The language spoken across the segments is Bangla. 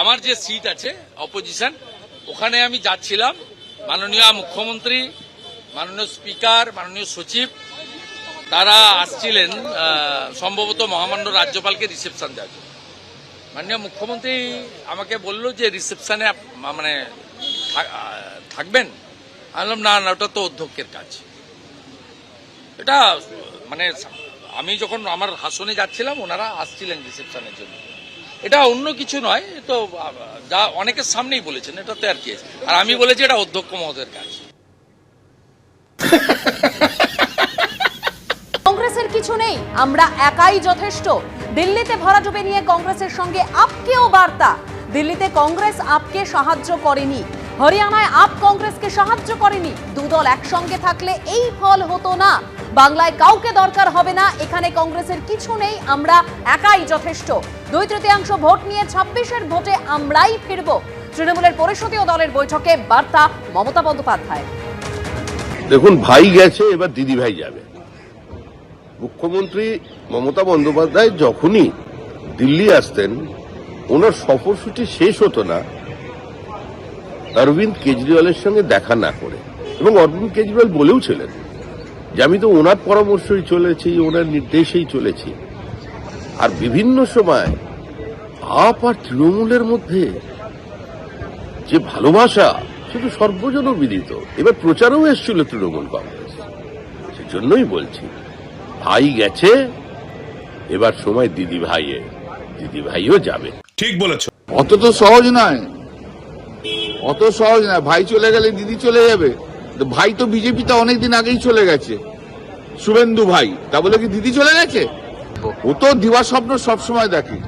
আমার যে সিট আছে অপোজিশন ওখানে আমি যাচ্ছিলাম। মাননীয় মুখ্যমন্ত্রী, মাননীয় স্পিকার মাননীয় সচিব, তারা আসছিলেন সম্ভবত মহামান্য রাজ্যপালকে রিসেপশন দেওয়ার জন্য। মাননীয় মুখ্যমন্ত্রী আমাকে বলল যে রিসেপশনে মানে থাকবেন? আমি না না, ওটা তো অধ্যক্ষের কাজ। এটা মানে আমি যখন আমার হাসনে যাচ্ছিলাম, ওনারা আসছিলেন রিসেপশনের জন্য। এটা অন্য কিছু নয়, তো, যা অনেকের সামনেই বলেছেন এটা তো আর কি আর আমি বলেছি এটা অধ্যক্ষ মহোদয়ের কাজ। কংগ্রেসের কিছু নেই, আমরা একাই যথেষ্ট। দিল্লিতে ভরাডুবে নিয়ে কংগ্রেসের সঙ্গে আপকেও বার্তা। দিল্লিতে কংগ্রেস আপকে সাহায্য করেনি। হরিয়ানায় আপ কংগ্রেসকে সাহায্য করেনি। দুদল একসঙ্গে থাকলে এই ফল হতো না। বাংলায় কাউকে দরকার হবে না, এখানে কংগ্রেসের কিছু নেই, আমরা একাই যথেষ্ট। দুই তৃতীয়াংশ ভোট নিয়ে ছাব্বিশের ভোটে আমরাই ফিরব। তৃণমূলের পরিষদীয় দলের বৈঠকে বার্তা মমতা বন্দ্যোপাধ্যায় দেখুন, ভাই গেছে, এবার দিদি ভাই যাবে। মুখ্যমন্ত্রী মমতা বন্দ্যোপাধ্যায় যখনই দিল্লি আসতেন, ওনার সফরসূচি শেষ হতো না, অরবিন্দ কেজরিওয়ালের সঙ্গে দেখা না করে, এবং অরবিন্দ কেজরিওয়াল বলেও ছিলেন যে আমি তো ওনার পরামর্শই চলেছি ওনার নির্দেশেই চলেছি। আর বিভিন্ন সময় আপ আর তৃণমূলের মধ্যে যে ভালোবাসা সেটা সর্বজন বিদিত। এবার প্রচারেও এসেছিল তৃণমূল কংগ্রেস। সেজন্যই বলছি ভাই গেছে এবার সময় দিদি ভাইয়ের দিদি ভাইও যাবে। ঠিক বলেছ। অত তো সহজ নয়। অত সহজ নয় ভাই চলে গেলে দিদি চলে যাবে। ভাই তো বিজেপিতে অনেকদিন আগেই চলে গেছে। শুভেন্দু ভাই। তা বলে কি দিদি চলে গেছে? ও তো দিবা স্বপ্ন সবসময় দেখে।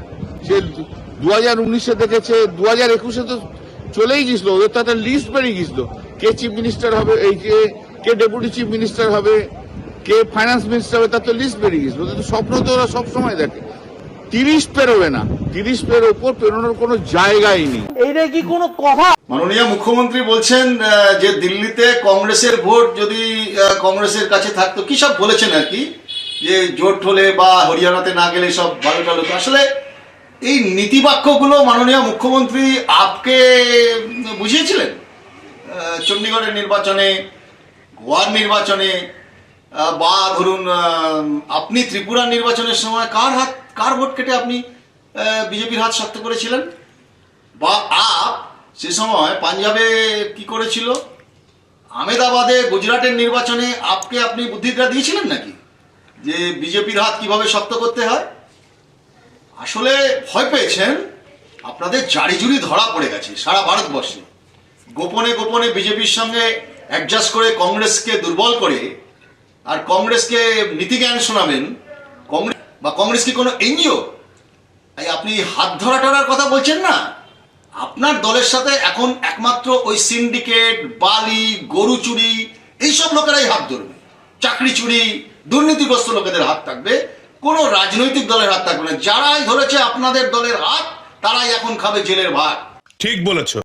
সে দু হাজার উনিশে দেখেছে, দু হাজার একুশে তো চলেই গেছিল। ওদের তো একটা লিস্ট বেরিয়ে গেছিল। কে চিফ মিনিস্টার হবে, এই কে কে ডেপুটি চিফ মিনিস্টার হবে, কে ফাইন্যান্স মিনিস্টার হবে, তার তো লিস্ট বেরিয়ে গেছিল। ওদের তো স্বপ্ন তো ওরা সবসময় দেখে। তিরিশ পেরোবে না। তিরিশ পের ওপর পেরোনোর কোনো জায়গাই নেই। মাননীয় মুখ্যমন্ত্রী বলছেন যে দিল্লিতে কংগ্রেসের ভোট যদি কংগ্রেসের কাছে থাকতো, কি সব বলেছেন আর কি? যে জোট হলে বা হরিয়ানাতে না গেলে সব ভালো টালো আসলে এই নীতিবাক্যগুলো মাননীয় মুখ্যমন্ত্রী আপকে বুঝিয়েছিলেন? চণ্ডীগড়ের নির্বাচনে, গোয়ার নির্বাচনে বা ধরুন আপনি ত্রিপুরার নির্বাচনের সময় কার হাত, কার ভোট কেটে আপনি বিজেপির হাত শক্ত করেছিলেন? বা সে সময় পাঞ্জাবে কি করেছিল? আমেদাবাদে গুজরাটের নির্বাচনে আপকে আপনি বুদ্ধিটা দিয়েছিলেন নাকি? যে বিজেপির হাত কীভাবে শক্ত করতে হয়? আসলে ভয় পেয়েছেন, আপনাদের জারিজুরি ধরা পড়ে গেছে সারা ভারতবর্ষে। গোপনে গোপনে বিজেপির সঙ্গে অ্যাডজাস্ট করে কংগ্রেসকে দুর্বল করে, আর কংগ্রেসকে নীতিজ্ঞান শোনাবেন, কংগ্রেস বা কংগ্রেস কি কোনো এনজিও? এই আপনি হাত ধরা টরার কথা বলছেন না? আপনার দলের সাথে এখন একমাত্র ওই সিন্ডিকেট, বালি, গরু চুরি, এইসব লোকেরাই হাত ধরবে। চাকরি চুরি, দুর্নীতিগ্রস্ত লোকেদের হাত থাকবে। কোনো রাজনৈতিক দলের হাত থাকবে না। যারাই ধরেছে আপনাদের দলের হাত, তারাই এখন খাবে জেলের ভাত। ঠিক বলেছ।